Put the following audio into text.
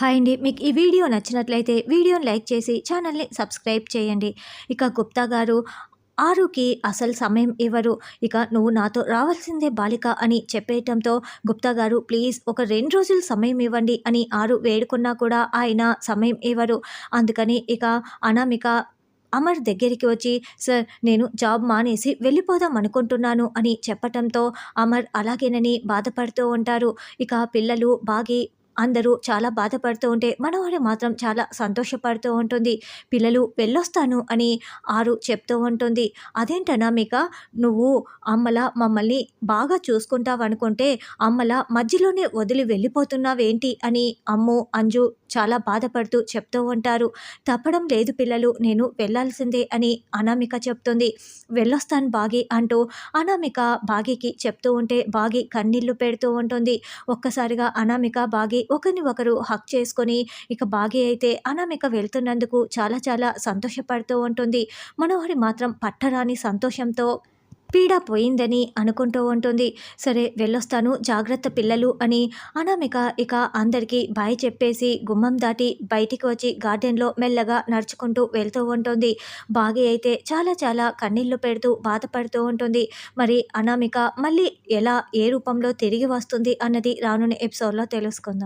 Hi అండి. మీకు ఈ వీడియో నచ్చినట్లయితే వీడియోని లైక్ చేసి ఛానల్ని సబ్స్క్రైబ్ చేయండి. ఇక గుప్తా గారు ఆరుకి అసలు సమయం ఇవ్వరు. ఇక నువ్వు నాతో రావాల్సిందే బాలిక అని చెప్పేయటంతో గుప్తా గారు ప్లీజ్ ఒక రెండు రోజులు సమయం ఇవ్వండి అని ఆరు వేడుకున్నా కూడా ఆయన సమయం ఇవ్వరు. అందుకని ఇక అనామిక అమర్ దగ్గరికి వచ్చి సార్ నేను జాబ్ మానేసి వెళ్ళిపోదాం అనుకుంటున్నాను అని చెప్పటంతో అమర్ అలాగేనని బాధపడుతూ ఉంటారు. ఇక పిల్లలు బాగి అందరూ చాలా బాధపడుతూ ఉంటే మనవాడు మాత్రం చాలా సంతోషపడుతూ ఉంటుంది. పిల్లలు వెళ్ళొస్తాను అని ఆరు చెప్తూ ఉంటుంది. అదేంటనామిక నువ్వు అమ్మల మమ్మల్ని బాగా చూసుకుంటావనుకుంటే అమ్మల మధ్యలోనే వదిలి వెళ్ళిపోతున్నావేంటి అని అమ్ము అంజు చాలా బాధపడుతూ చెప్తూ ఉంటారు. తప్పడం లేదు పిల్లలు నేను వెళ్ళాల్సిందే అని అనామిక చెప్తుంది. వెళ్ళొస్తాను బాగి అంటూ అనామిక బాగికి చెప్తూ ఉంటే బాగి కన్నీళ్ళు పెడుతూ ఉంటుంది. ఒక్కసారిగా అనామిక బాగి ఒకరిని ఒకరు హక్ చేసుకొని ఇక బాగి అయితే అనామిక వెళ్తున్నందుకు చాలా చాలా సంతోషపడుతూ ఉంటుంది. మనోహరి మాత్రం పట్టరాని సంతోషంతో పీడ పోయిందని అనుకుంటూ ఉంటుంది. సరే వెళ్ళొస్తాను జాగ్రత్త పిల్లలు అని అనామిక ఇక అందరికీ బాయ్ చెప్పేసి గుమ్మం దాటి బయటికి వచ్చి గార్డెన్లో మెల్లగా నడుచుకుంటూ వెళ్తూ ఉంటుంది. బాగి అయితే చాలా చాలా కన్నీళ్ళు పెడుతూ బాధపడుతూ ఉంటుంది. మరి అనామిక మళ్ళీ ఎలా ఏ రూపంలో తిరిగి వస్తుంది అన్నది రానున్న ఎపిసోడ్లో తెలుసుకుందాం.